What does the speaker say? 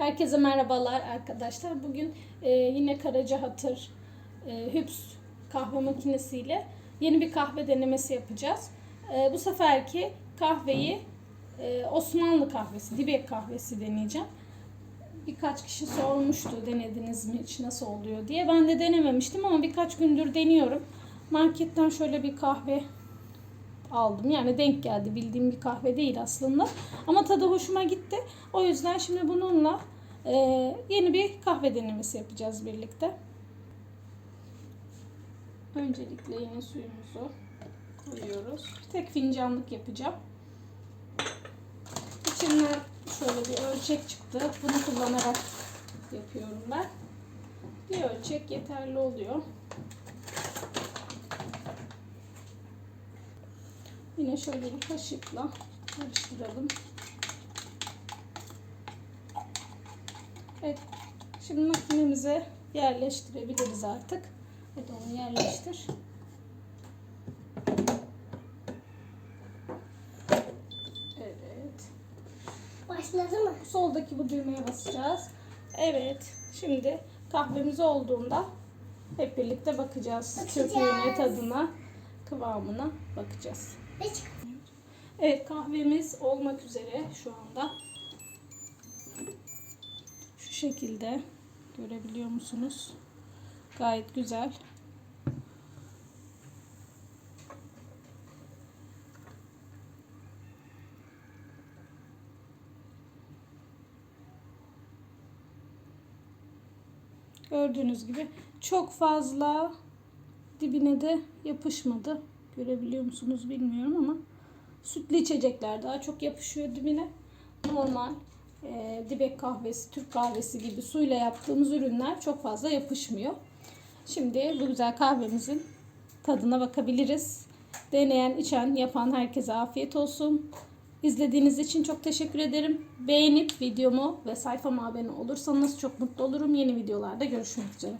Herkese merhabalar arkadaşlar. Bugün e, yine Karaca Hatır e, Hüps kahve makinesiyle yeni bir kahve denemesi yapacağız. E, bu seferki kahveyi e, Osmanlı kahvesi, Dibek kahvesi deneyeceğim. Birkaç kişi sormuştu denediniz mi hiç nasıl oluyor diye. Ben de denememiştim ama birkaç gündür deniyorum. Marketten şöyle bir kahve aldım. Yani denk geldi. Bildiğim bir kahve değil aslında. Ama tadı hoşuma gitti. O yüzden şimdi bununla e, yeni bir kahve denemesi yapacağız birlikte. Öncelikle yine suyumuzu koyuyoruz. Tek fincanlık yapacağım. İçinden şöyle bir ölçek çıktı. Bunu kullanarak yapıyorum ben. Bir ölçek yeterli oluyor. Yine şöyle bir kaşıkla karıştıralım. Evet. Şimdi makinemize yerleştirebiliriz artık. Hadi onu yerleştir. Evet. Başladı mı? Soldaki bu düğmeye basacağız. Evet. Şimdi kahvemiz olduğunda hep birlikte bakacağız. Bakacağız. Köpüğüne, tadına, kıvamına bakacağız. Evet kahvemiz olmak üzere şu anda. Şu şekilde görebiliyor musunuz? Gayet güzel. Gördüğünüz gibi çok fazla dibine de yapışmadı. Görebiliyor musunuz bilmiyorum ama sütlü içecekler daha çok yapışıyor dibine. Normal e, dibek kahvesi, Türk kahvesi gibi suyla yaptığımız ürünler çok fazla yapışmıyor. Şimdi bu güzel kahvemizin tadına bakabiliriz. Deneyen, içen, yapan herkese afiyet olsun. İzlediğiniz için çok teşekkür ederim. Beğenip videomu ve sayfama abone olursanız çok mutlu olurum. Yeni videolarda görüşmek üzere.